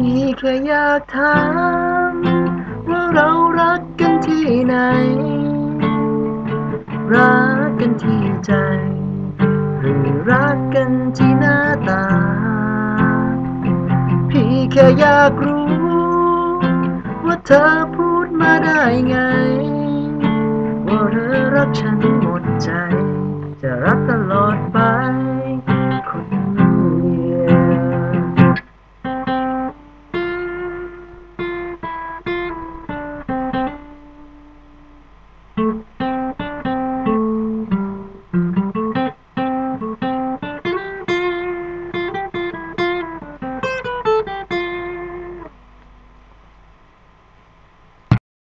พี่แค่อยากถามว่าเรารักกันที่ไหน รักกันที่ใจ หรือรักกันที่หน้าตา พี่แค่อยากรู้ ว่าเธอพูดมาได้ไง ว่าเธอรักฉันหมดใจ จะรักตลอดไป